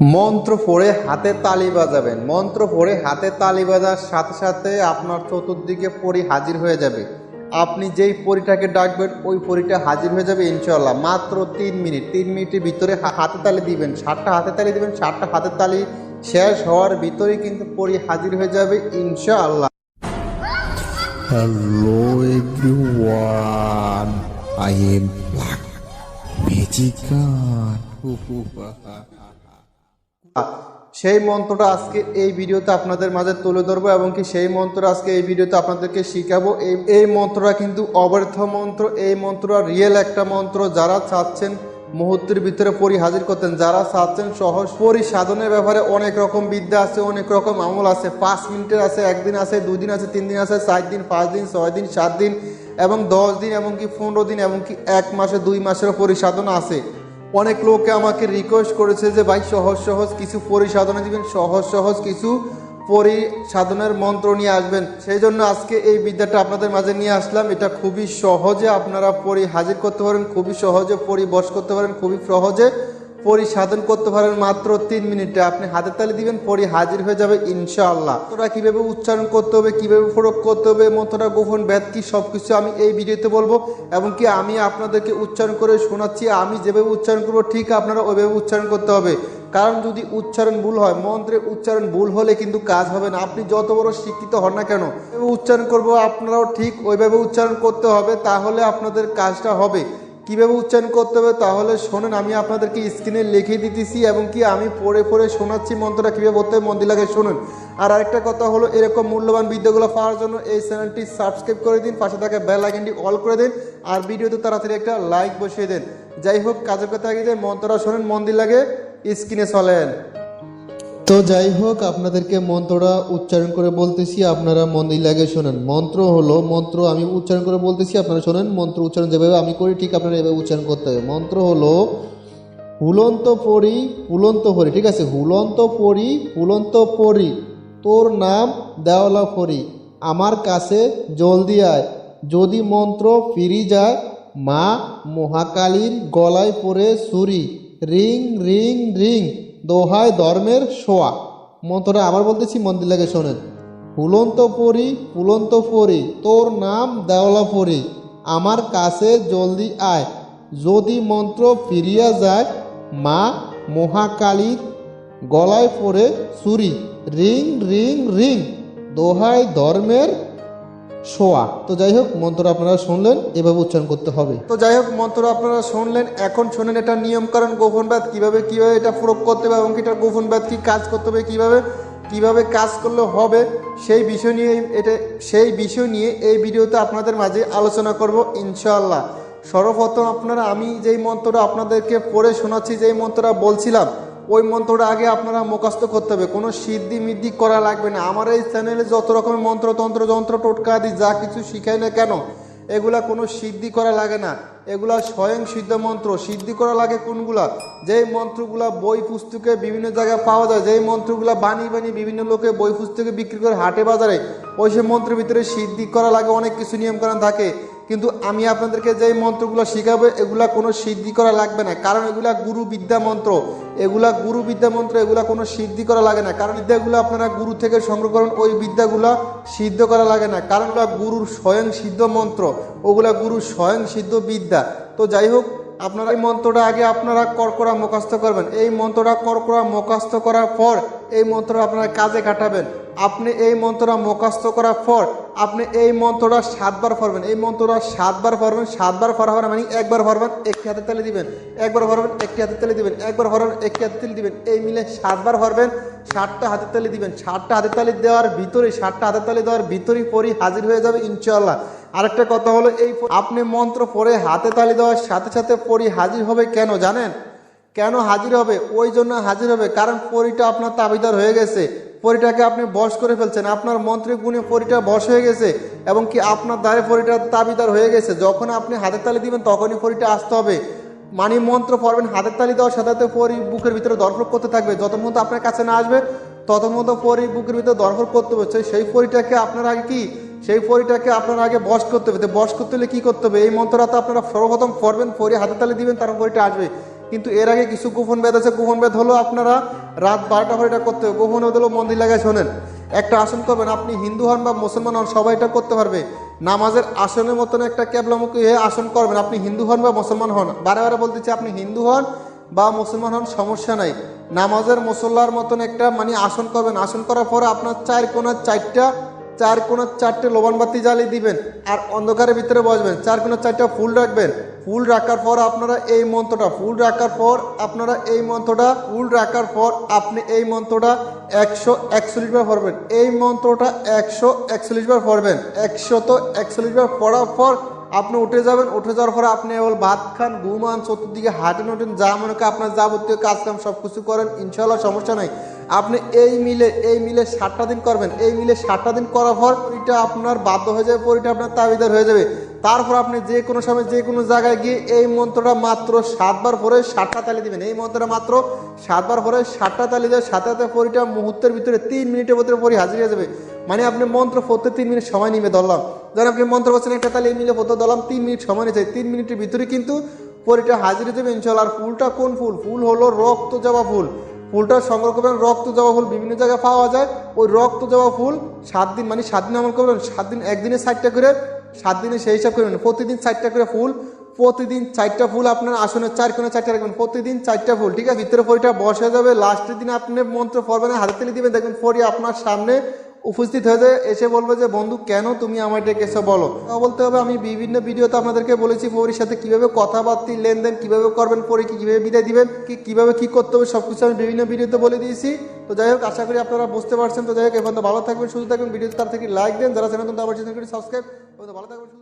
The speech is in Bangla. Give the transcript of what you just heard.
মন্ত্র পড়ে হাতে তালি বাজাবেন। মন্ত্র পড়ে হাতে তালি বাজার সাথে সাথে আপনার চতুর্দিকে পরি হাজির হয়ে যাবে। আপনি যেই পরিটাকে ডাকবেন ওই পরিটা হাজির হয়ে যাবে ইনশাল্লাহ মাত্র তিন মিনিট তিন মিনিটের ভিতরে হাতে তালি দিবেন। ষাটটা হাতে তালি দিবেন ষাটটা হাতে তালি শেষ হওয়ার ভিতরেই কিন্তু পরি হাজির হয়ে যাবে ইনশাআল্লাহ। Everyone, I am Black Magician. সেই মন্ত্রটা আজকে এই ভিডিওতে আপনাদের মাঝে তুলে ধরবো এবং কি সেই মন্ত্র আজকে এই ভিডিওতে আপনাদেরকে শিখাবো। এই এই মন্ত্রটা কিন্তু অব্যর্থ মন্ত্র, এই মন্ত্রটা রিয়েল একটা মন্ত্র। যারা চাচ্ছেন মুহূর্তের ভিতরে পরি হাজির করতেন, যারা চাচ্ছেন সহজ পরি সাধনের ব্যাপারে অনেক রকম বিদ্যা আছে, অনেক রকম আমল আছে। পাঁচ মিনিটের আছে, একদিন আছে দুই দিন আছে তিন দিন আছে, চার দিন, পাঁচ দিন, ছয় দিন, সাত দিন এবং দশ দিন এমনকি পনেরো দিন এমনকি এক মাসে, দুই মাসেরও পরিসাধনা আছে। অনেক লোকে আমাকে রিকোয়েস্ট করেছে যে, ভাই, সহজ সহজ কিছু পরিসাধনা দিবেন, সহজ সহজ কিছু পরিসাধনের মন্ত্র নিয়ে আসবেন। সেই জন্য আজকে এই বিদ্যাটা আপনাদের মাঝে নিয়ে আসলাম। এটা খুবই সহজে আপনারা পরি হাজির করতে পারেন, খুবই সহজে পরি বশ করতে পারেন, খুবই সহজে। পরিসাধন করতে পারেন মাত্র তিন মিনিটে। আপনি হাতের তালি দিবেন, পরি হাজির হয়ে যাবে ইনশাআল্লাহ। তোরা কীভাবে উচ্চারণ করতে হবে, কীভাবে প্রয়োগ করতে হবে, মন্ত্রটা গোপন ব্যাধ কি সব কিছু আমি এই ভিডিওতে বলব। এবং কি আমি আপনাদেরকে উচ্চারণ করে শোনাচ্ছি, আমি যেভাবে উচ্চারণ করব, ঠিক আপনারা ওইভাবে উচ্চারণ করতে হবে। কারণ যদি উচ্চারণ ভুল হয়, মন্ত্রে উচ্চারণ ভুল হলে কিন্তু কাজ হবে না। আপনি যত বড় শিক্ষিত হন না কেন উচ্চারণ করব, আপনারাও ঠিক ওইভাবে উচ্চারণ করতে হবে, তাহলে আপনাদের কাজটা হবে। কীভাবে উচ্চারণ করতে হবে তাহলে শোনেন, আমি আপনাদেরকে স্ক্রিনে লিখে দিতেছি এবং কি আমি পড়ে পড়ে শোনাচ্ছি মন্ত্রটা কীভাবে বলতে হবে, মন্দির লাগে শুনুন। আর আরেকটা কথা হলো, এরকম মূল্যবান ভিডিওগুলো পাওয়ার জন্য এই চ্যানেলটি সাবস্ক্রাইব করে দিন, পাশে থাকা বেল আইকনটি অল করে দিন, আর ভিডিওতে তাড়াতাড়ি একটা লাইক বসিয়ে দেন। যাই হোক, কাজের কথা আগে যে মন্ত্রটা শোনেন, মন্দির লাগে, স্ক্রিনে চলেন। তো যাই হোক, আপনাদেরকে মন্ত্রটা উচ্চারণ করে বলতেছি, আপনারা মন্দির লাগে শোনেন। মন্ত্র হলো, মন্ত্র আমি উচ্চারণ করে বলতেছি, আপনারা শোনেন, মন্ত্র উচ্চারণ যেভাবে আমি করি, ঠিক আপনারা এভাবে উচ্চারণ করতে হবে। মন্ত্র হলো হুলন্ত পরি, ফুলন্ত পরি ঠিক আছে? হুলন্ত পরি, ফুলন্ত পরি, তোর নাম দেওয়ালা পরি, আমার কাছে জলদি আয়। যদি মন্ত্র ফিরি যায়, মা মহাকালীর গলায় পরে সুরি, রিং রিং রিং। দোহায় ধর্মের শোয়া। মন্ত্রটা আবার বলতেছি, মন্দির লাগে শোনেন। ফুলন্ত পরি ফুলন্ত পরি, তোর নাম দেওয়ালা পরি, আমার কাছে জলদি আয়। যদি মন্ত্র ফিরিয়া যায়, মা মহাকালীর গলায় পড়ে সুরি রিং রিং রিং। দোহাই ধর্মের শোয়া। তো যাই হোক, মন্ত্র আপনারা শুনলেন, এভাবে উচ্চারণ করতে হবে। তো যাই হোক, মন্ত্র আপনারা শুনলেন, এখন শোনেন এটা নিয়ম কারণ গোপন ব্যাধ কীভাবে কীভাবে এটা প্রয়োগ করতে হবে এবং এটা গোপন ব্যাধ কি কাজ করতে হবে, কীভাবে কীভাবে কাজ করলে হবে, সেই বিষয় নিয়ে এটা, সেই বিষয় নিয়ে এই ভিডিওতে আপনাদের মাঝে আলোচনা করব, ইনশাআল্লাহ। সর্বপ্রথম আপনারা, আমি যেই মন্ত্রটা আপনাদেরকে পড়ে শোনাচ্ছি, যেই মন্ত্রটা বলছিলাম ওই মন্ত্রটা আগে আপনারা মুখস্থ করতে হবে। কোনো সিদ্ধি মিদ্ধি করা লাগবে না। আমার এই চ্যানেলে যত রকমের মন্ত্রতন্ত্র, যন্ত্র, টোটকা আদি যা কিছু শিখাই না কেন, এগুলা কোনো সিদ্ধি করা লাগে না। এগুলা স্বয়ং সিদ্ধ মন্ত্র। সিদ্ধি করা লাগে কোনগুলা? যেই মন্ত্রগুলা বই, পুস্তকে বিভিন্ন জায়গায় পাওয়া যায়, যেই মন্ত্রগুলা বানিয়ে বানিয়ে বিভিন্ন লোকে বই, পুস্তকে বিক্রি করে হাটে বাজারে, ওই সব মন্ত্রের ভিতরে সিদ্ধি করা লাগে, অনেক কিছু নিয়মকানুন থাকে। কিন্তু আমি আপনাদেরকে যেই মন্ত্রগুলো শিখাবো, এগুলা কোনো সিদ্ধি করা লাগবে না। কারণ এগুলা গুরু বিদ্যা মন্ত্র। এগুলা গুরু বিদ্যা মন্ত্র, এগুলা কোনো সিদ্ধি করা লাগে না। কারণ বিদ্যাগুলো আপনারা গুরু থেকে সংগ্রহ করেন, ওই বিদ্যাগুলা সিদ্ধ করা লাগে না। কারণ ওগুলা গুরুর স্বয়ং সিদ্ধ মন্ত্র। ওগুলা গুরুর স্বয়ং সিদ্ধ বিদ্যা। তো যাই হোক, আপনারা এই মন্ত্রটা আগে আপনারা করকরা মুখস্থ করবেন। এই মন্ত্রটা করকরা মুখস্থ করার পর এই মন্ত্রটা আপনারা কাজে কাটাবেন আপনি এই মন্ত্রটা মুখস্থ করার পর আপনি এই মন্ত্রটা সাতবার পড়বেন। এই মন্ত্রটা সাতবার পড়বেন, সাতবার পড়া হবে মানে একবার পড়বেন, একটি হাতে তালে দিবেন, একবার পড়বেন, একটি হাতে তালে দিবেন, একবার পড়বেন, একটি হাতে তালে দিবেন। এই মিলে সাতবার পড়বেন ষাটটা হাতে তালি দিবেন। ষাটটা হাতে তালি দেওয়ার ভিতরে ষাটটা হাতে তালি দেওয়ার ভিতরেই পরি হাজির হয়ে যাবে ইনশাল্লাহ আরেকটা কথা হলো, এই আপনি মন্ত্র পড়ে হাতে তালি দেওয়ার সাথে সাথে পরি হাজির হবে কেন জানেন? কেন হাজির হবে? ওই জন্য হাজির হবে, কারণ পরিটা আপনার তাবিদার হয়ে গেছে। পরিটাকে আপনি বশ করে ফেলছেন, আপনার মন্ত্রী গুণে পরিটা বশ হয়ে গেছে এবং কি আপনার দ্বারে পরিটা তাবিদার হয়ে গেছে। যখন আপনি হাতে তালি দিবেন, তখনই পরিটা আসতে হবে। মানি মন্ত্র পড়বেন, হাতের তালি দেওয়ার সাথে সাথে পরি বুকের ভিতরে দরফর করতে থাকবে। যত মতো আপনার কাছে না আসবে, তত মতো পরি বুকের ভিতরে দরফর করতে হচ্ছে সেই পরিটাকে আপনার আগে কি? সেই পরিটাকে আপনার আগে বশ করতে হবে। বশ করতে হলে কী করতে হবে? এই মন্ত্রটা আপনারা সর্বপ্রথম পড়বেন পরে হাতে তালি দিবেন, তারপর পরিটা আসবে। কিন্তু এর আগে কিছু গোপন বেদ আছে। গোপন বেদ হলো আপনারা রাত বারোটা পর এটা করতে হবে। কখনো দিল মন্দির লাগায় শোনেন। একটা আসন করবেন, আপনি হিন্দু হন বা মুসলমান হন, সবাই এটা করতে পারবে। নামাজের আসনের মতন একটা ক্যাবলামুখী হয়ে আসন করবেন। আপনি হিন্দু হন বা মুসলমান হন, বারে বারে বলতেছি আপনি হিন্দু হন বা মুসলমান হন, সমস্যা নাই। নামাজের মুসল্লার মতন একটা মানে আসন করবেন। আসন করার পরে আপনার চার কোনার চারটা চার কোনার চারটে লোবান বাতি জ্বালিয়ে দিবেন আর অন্ধকারের ভিতরে বসবেন। চার কোনার চারটা ফুল রাখবেন। ফুল রাখার পর আপনারা এই মন্ত্রটা, ফুল রাখার পর আপনারা এই মন্ত্রটা, ফুল রাখার পর আপনি এই মন্ত্রটা একশো একচল্লিশ বার পড়বেন। এই মন্ত্রটা একশো একচল্লিশ বার পড়বেন। একশত একচল্লিশ বার পড়ার পর আপনি উঠে যাবেন। উঠে যাওয়ার পরে আপনি এবার ভাত খান, ঘুমান, চতুর্দিকে হাঁটেন ওঠেন যা মনে আপনার যাবতীয় কাজ কাম সব কিছু করেন ইনশাল্লাহ সমস্যা নাই। আপনি এই মিলে এই মিলে ষাটটা দিন করবেন, এই মিলে ষাটটা দিন করার পর পরিটা আপনার বাধ্য হয়ে যাবে, পরিটা আপনার তাবিদার হয়ে যাবে। তারপর আপনি যে কোনো সময়, যে কোনো জায়গায় গিয়ে এই মন্ত্রটা মাত্র সাতবার পরে ষাটটা তালি দিবেন। এই মন্ত্রটা মাত্র সাতবার পরে ষাটটা তালি দেবে সাথে সাথে পরিটা মুহূর্তের ভিতরে তিন মিনিটের ভিতরে পরি হাজির হয়ে যাবে। মানে আপনি মন্ত্র পড়তে তিন মিনিট সময় নিবে ধরলাম। ধরেন আপনি মন্ত্র বলছেন একটা তালি, এই মিলে পড়তে ধরলাম, তিন মিনিট সময় নিয়েছে তিন মিনিটের ভিতরে কিন্তু পরিটা হাজির হয়ে যাবে ইনশাল্লাহ আর ফুলটা কোন ফুল? ফুল হলো রক্ত জবা ফুল। ফুলটা সংগ্রহ করবেন, রক্ত জবা ফুল বিভিন্ন জায়গায় পাওয়া যায়। ওই রক্ত জবা ফুল সাত দিন মানে সাত দিন আমল করবেন, সাত দিন, একদিনে ষাটটা করে, সাত দিনে সেই হিসাব করবেন প্রতিদিন চারটা করে ফুল, প্রতিদিন চারটা ফুল আপনার আসনের চার কোনো চারটা রাখবেন, প্রতিদিন চারটা ফুল, ঠিক আছে? ভিতরে ফড়িটা বসে যাবে, লাস্টের দিন আপনি মন্ত্র পড়বেন হাতে তেলে দিবেন, দেখবেন ফড়ি আপনার সামনে উপস্থিত হয়ে এসে বলবে যে, বন্ধু, কেন তুমি আমার এসে বলো? বলতে হবে, আমি বিভিন্ন ভিডিওতে আপনাদেরকে বলেছি পরির সাথে কীভাবে কথাবার্তি লেনদেন, কীভাবে করবেন, পরে পরীকে কীভাবে বিদায় দিবেন, কি, কীভাবে কী করতে হবে সব কিছু আমি বিভিন্ন ভিডিওতে বলে দিয়েছি। তো যাই হোক, আশা করি আপনারা বুঝতে পারছেন। তো যাই হোক এখন তো ভালো থাকবেন, সুস্থ থাকবেন। ভিডিওতে তার থেকে লাইক দেন, যারা চ্যানেল তো আবার সাবস্ক্রাইব ভালো থাকবেন